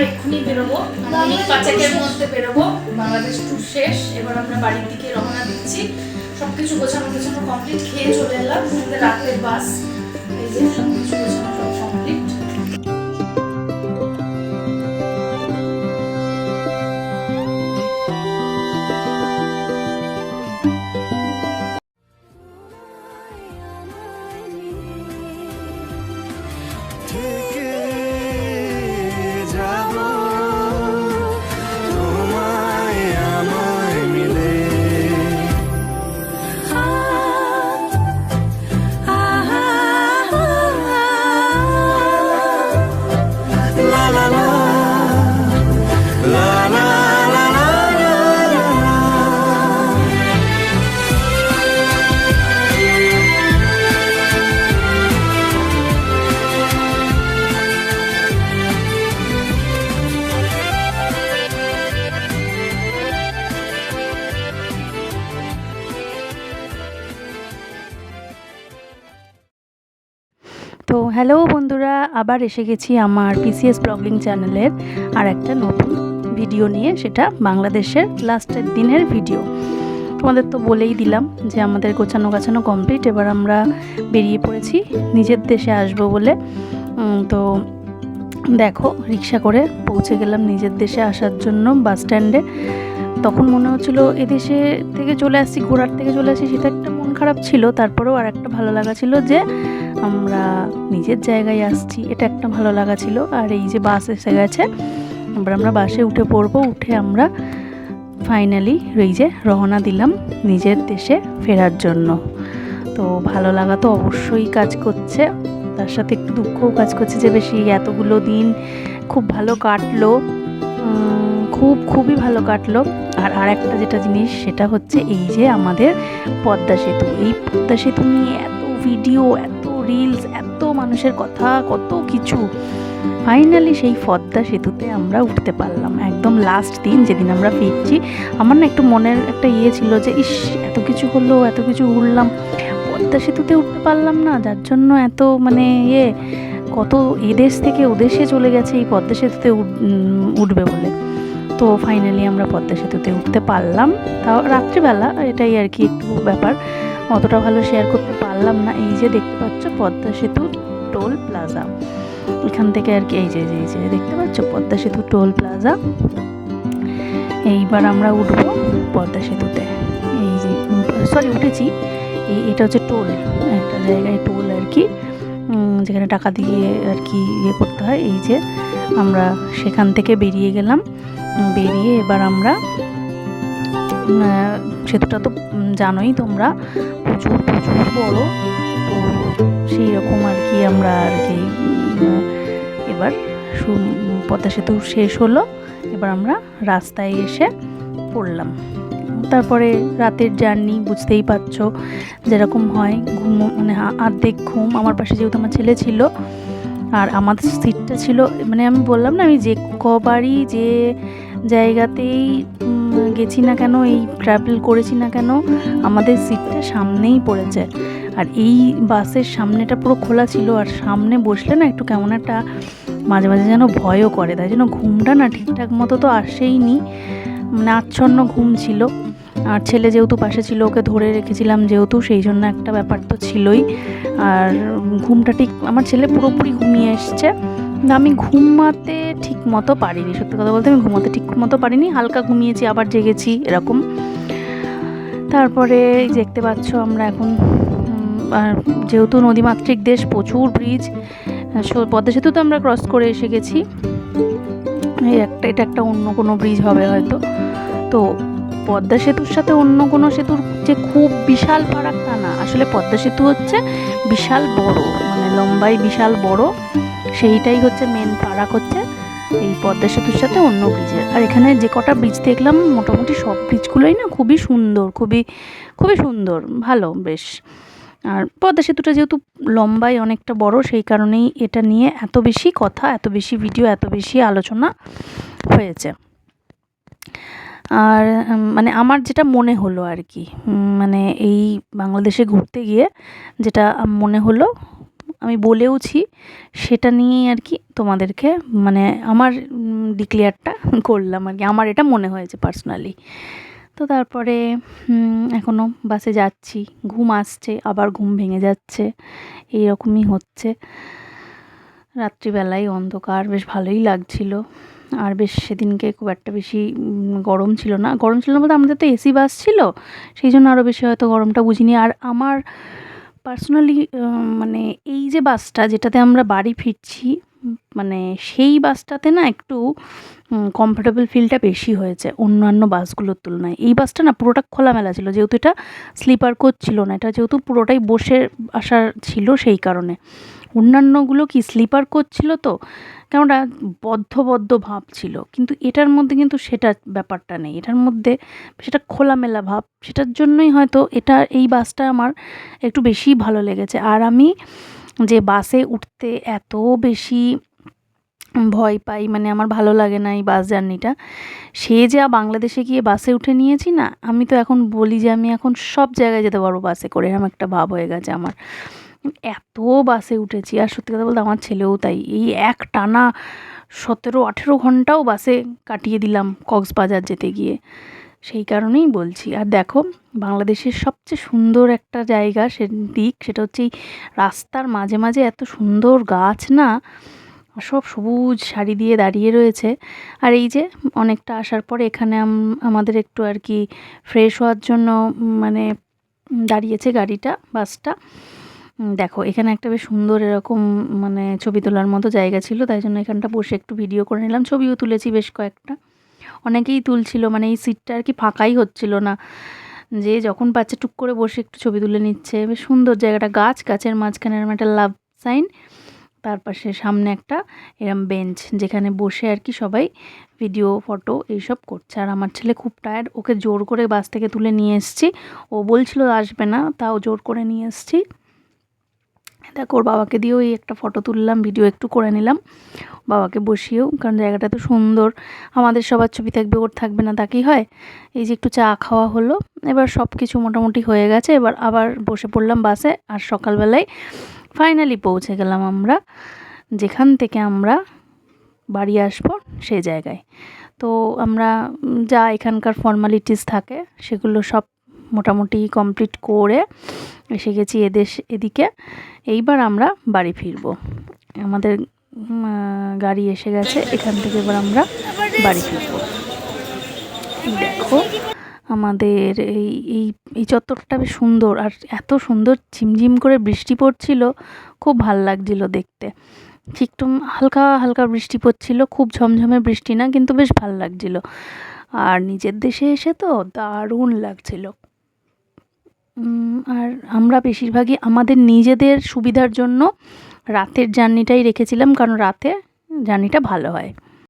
এবার এক্ষুনি বেরোবো। মিনিট মধ্যে বেরোবো। বাংলাদেশ ট্যুর শেষ। এবার আমরা বাড়ির দিকে রওনা দিচ্ছি। সবকিছু গোছানো গোছানো কমপ্লিট খেয়ে চলে এলাম। রাতের বাস এই যে হ্যালো বন্ধুরা, আবার এসে গেছি আমার পিসিএস ব্লগিং চ্যানেলের আর একটা নতুন ভিডিও নিয়ে, সেটা বাংলাদেশের লাস্টের দিনের ভিডিও। তোমাদের তো বলেই দিলাম যে আমাদের গোছানো গাছানো কমপ্লিট এবার আমরা বেরিয়ে পড়েছি, নিজের দেশে আসব বলে। তো দেখো, রিক্সা করে পৌঁছে গেলাম নিজের দেশে আসার জন্য বাস স্ট্যান্ডে তখন মনে হচ্ছিল এদেশে থেকে চলে আসছি ঘোরার থেকে চলে আসছি, সেটা একটা মন খারাপ ছিল। তারপরেও আর একটা ভালো লাগা ছিল যে আমরা নিজের জায়গায় আসছি, এটা একটা ভালো লাগা ছিল। আর এই যে বাস এসে গেছে, এবার আমরা বাসে উঠে পড়ব, উঠে আমরা ফাইনালি এই যে রওনা দিলাম নিজের দেশে ফেরার জন্য। তো ভালো লাগা তো অবশ্যই কাজ করছে। তার সাথে একটু দুঃখও কাজ করছে যে বেশি এতগুলো দিন খুব ভালো কাটলো। খুব, খুবই ভালো কাটলো। আর আর একটা যেটা জিনিস, সেটা হচ্ছে এই যে আমাদের পদ্মা সেতু। এই পদ্মা সেতু নিয়ে এত ভিডিও এত রিলস এত মানুষের কথা, কত কিছু। ফাইনালি সেই পদ্মা সেতুতে আমরা উঠতে পারলাম। একদম লাস্ট দিন যেদিন আমরা ফিরছি, আমার না একটু মনের একটা ইয়ে ছিল যে, ইস, এত কিছু হলো, এত কিছু উঠলাম পদ্মা সেতুতে উঠতে পারলাম না, যার জন্য এত মানে ইয়ে কত এদেশ থেকে ওদেশে চলে গেছে এই পদ্মা সেতুতে উঠ- উঠবে বলে। তো ফাইনালি আমরা পদ্মা সেতুতে উঠতে পারলাম। তাও রাত্রিবেলা এটাই আর কি একটু ব্যাপার। অতটা ভালো শেয়ার করতে পারলাম না। এই যে দেখতে পাচ্ছ পদ্মা সেতু টোল প্লাজা। এখান থেকে আর কি এই যে এই যে দেখতে পাচ্ছ পদ্মা সেতু টোল প্লাজা। এইবার আমরা উঠবো পদ্মা সেতুতে। এই যে সরি উঠেছি। এই, এটা হচ্ছে টোল, একটা জায়গায় টোল আর কি। যেখানে টাকা দিয়ে আর কি ইয়ে করতে হয়। এই যে আমরা সেখান থেকে বেরিয়ে গেলাম। বেরিয়ে এবার আমরা সেতুটা তো জানোই তোমরা। প্রচুর প্রচুর বড়। তো সেই রকম আর কি আমরা আর কি এবার পদ্মা সেতু শেষ হলো। এবার আমরা রাস্তায় এসে পড়লাম। তারপরে রাতের জার্নি, বুঝতেই পারছ, যেরকম হয়, ঘুম মানে আ- অর্ধেক ঘুম। আমার পাশে যেহেতু আমার ছেলে ছিল, আর আমাদের সিটটা ছিল মানে আমি বললাম না, আমি যে কবারই যে জায়গাতেই গেছি না কেন, এই ট্রাভেল করেছি না কেন, আমাদের সিটটা সামনেই পড়েছে। আর এই বাসের সামনেটা পুরো খোলা ছিল, আর সামনে বসলে না একটু কেমন একটা মাঝে মাঝে যেন ভয়ও করে, তাই জন্য ঘুমটা না ঠিকঠাক মতো তো আসেই নি মানে আচ্ছন্ন ঘুম ছিল। আর ছেলে যেহেতু পাশে ছিল, ওকে ধরে রেখেছিলাম যেহেতু, সেই জন্য একটা ব্যাপার তো ছিলই। আর ঘুমটা ঠিক, আমার ছেলে পুরোপুরি ঘুমিয়ে এসছে। আমি ঘুমাতে ঠিক মতো পারিনি, সত্যি কথা বলতে আমি ঘুমাতে ঠিক মতো পারিনি। হালকা ঘুমিয়েছি, আবার জেগেছি, এরকম। তারপরে দেখতে পাচ্ছ আমরা এখন আর যেহেতু নদীমাতৃক দেশ, প্রচুর ব্রিজ পদ্মা সেতু তো আমরা ক্রস করে এসে গেছি। একটা, এটা একটা অন্য কোনো ব্রিজ হবে হয়তো। তো পদ্মা সেতুর সাথে অন্য কোনো সেতুর যে খুব বিশাল ফারাক তা না। আসলে পদ্মা সেতু হচ্ছে বিশাল বড় মানে লম্বাই বিশাল বড়। সেইটাই হচ্ছে মেন ফারাক হচ্ছে এই পদ্মা সেতুর সাথে অন্য ব্রিজের আর এখানে যে কটা ব্রিজ দেখলাম, মোটামুটি সব ব্রিজগুলোই না খুবই সুন্দর, খুবই খুবই সুন্দর, ভালো, বেশ। আর পদ্মা সেতুটা যেহেতু লম্বাই অনেকটা বড়, সেই কারণেই এটা নিয়ে এত বেশি কথা, এত বেশি ভিডিও এত বেশি আলোচনা হয়েছে। আর মানে আমার যেটা মনে হলো আর কি মানে এই বাংলাদেশে ঘুরতে গিয়ে যেটা মনে হলো, আমি বলেওছি, সেটা নিয়েই আর কি তোমাদেরকে মানে আমার ডিক্লেয়ারটা করলাম আর কি, আমার এটা মনে হয়েছে পার্সোনালি তো তারপরে এখনও বাসে যাচ্ছি, ঘুম আসছে, আবার ঘুম ভেঙে যাচ্ছে এই রকমই হচ্ছে। রাত্রিবেলায় অন্ধকার, বেশ ভালোই লাগছিল। আর বেশ সেদিনকে খুব একটা বেশি গরম ছিল না। গরম ছিল না বলতে আমাদের তো এসি বাস ছিল, সেই জন্য আরও বেশি হয়তো গরমটা বুঝিনি। আর আমার পার্সোনালি মানে এই যে বাসটা যেটাতে আমরা বাড়ি ফিরছি মানে সেই বাসটাতে না একটু কমফোর্টেবল ফিলটা বেশি হয়েছে অন্যান্য বাসগুলোর তুলনায়। এই বাসটা না পুরোটা খোলামেলা ছিল, যেহেতু এটা স্লিপার কোচ ছিল না, এটা যেহেতু পুরোটাই বসে আসার ছিল সেই কারণে। অন্যান্যগুলো কি স্লিপার কোচ তো? কেননা বদ্ধ বদ্ধ ভাব ছিল। কিন্তু এটার মধ্যে কিন্তু সেটা ব্যাপারটা নেই। এটার মধ্যে সেটা খোলামেলা ভাব। সেটার জন্যই হয়তো এটা, এই বাসটা আমার একটু বেশি ভালো লেগেছে। আর আমি যে বাসে উঠতে এত বেশি ভয় পাই মানে আমার ভালো লাগে না এই বাস জার্নিটা, সে যা বাংলাদেশে গিয়ে বাসে উঠে নিয়েছি না, আমি তো এখন বলি যে আমি এখন সব জায়গায় যেতে পারব বাসে করে। এরকম একটা ভাব হয়ে গেছে আমার। এত বাসে উঠেছি, আর সত্যি কথা বলতে আমার ছেলেও তাই। এই এক টানা সতেরো, আঠেরো ঘন্টাও বাসে কাটিয়ে দিলাম কক্সবাজার যেতে গিয়ে। সেই কারণেই বলছি। আর দেখো, বাংলাদেশের সবচেয়ে সুন্দর একটা জায়গা সে দিক, সেটা হচ্ছে এই রাস্তার মাঝে মাঝে এত সুন্দর গাছ না সব সবুজ শাড়ি দিয়ে দাঁড়িয়ে রয়েছে। আর এই যে অনেকটা আসার পরে এখানে আমাদের একটু আর কি ফ্রেশ হওয়ার জন্য মানে দাঁড়িয়েছে গাড়িটা, বাসটা। দেখো, এখানে একটা বেশ সুন্দর এরকম মানে ছবি তোলার মতো জায়গা ছিল, তাই জন্য এখানটা বসে একটু ভিডিও করে নিলাম। ছবিও তুলেছি বেশ কয়েকটা। অনেকেই তুলছিল মানে এই সিটটা আর কি ফাঁকাই হচ্ছিল না। যে যখন পাচ্ছে টুক করে বসে একটু ছবি তুলে নিচ্ছে। বেশ সুন্দর জায়গাটা, গাছ, গাছের মাঝখানে এরকম একটা লাভ সাইন তার পাশে সামনে একটা এরম বেঞ্চ যেখানে বসে আর কি সবাই ভিডিও ফটো এইসব করছে। আর আমার ছেলে খুব টায়ার্ড ওকে জোর করে বাস থেকে তুলে নিয়ে এসছি। ও বলছিল আসবে না, তাও জোর করে নিয়ে এসেছি। দেখো, ওর বাবাকে দিয়েও এই একটা ফটো তুললাম ভিডিও একটু করে নিলাম। বাবাকে বসিয়েও, কারণ জায়গাটা তো সুন্দর, আমাদের সবার ছবি থাকবে, ওর থাকবে না তাকেই হয়? এই যে একটু চা খাওয়া হলো, এবার সব কিছু মোটামুটি হয়ে গেছে, এবার আবার বসে পড়লাম বাসে, আর সকালবেলায় ফাইনালি পৌঁছে গেলাম আমরা, যেখান থেকে আমরা বাড়ি আসব, সেই জায়গায়। তো আমরা, যা এখানকার ফর্মালিটিস থাকে, সেগুলো সব মোটামুটি কমপ্লিট করে এসে গেছি এদেশ, এদিকে। এইবার আমরা বাড়ি ফিরবো। আমাদের গাড়ি এসে গেছে, এখান থেকে এবার আমরা বাড়ি ফিরবো। দেখো, আমাদের এই এই এই চত্বরটা বেশ সুন্দর, আর এত সুন্দর ঝিমঝিম করে বৃষ্টি পড়ছিল, খুব ভালো লাগছিল দেখতে। একটু হালকা হালকা বৃষ্টি পড়ছিল, খুব ঝমঝমে বৃষ্টি না, কিন্তু বেশ ভালো লাগছিল। আর নিজের দেশে এসে তো দারুণ লাগছিল। আর আমরা বেশিরভাগই আমাদের নিজেদের সুবিধার জন্য রাতের জার্নিটাই রেখেছিলাম, কারণ রাতে জার্নিটা ভালো হয়।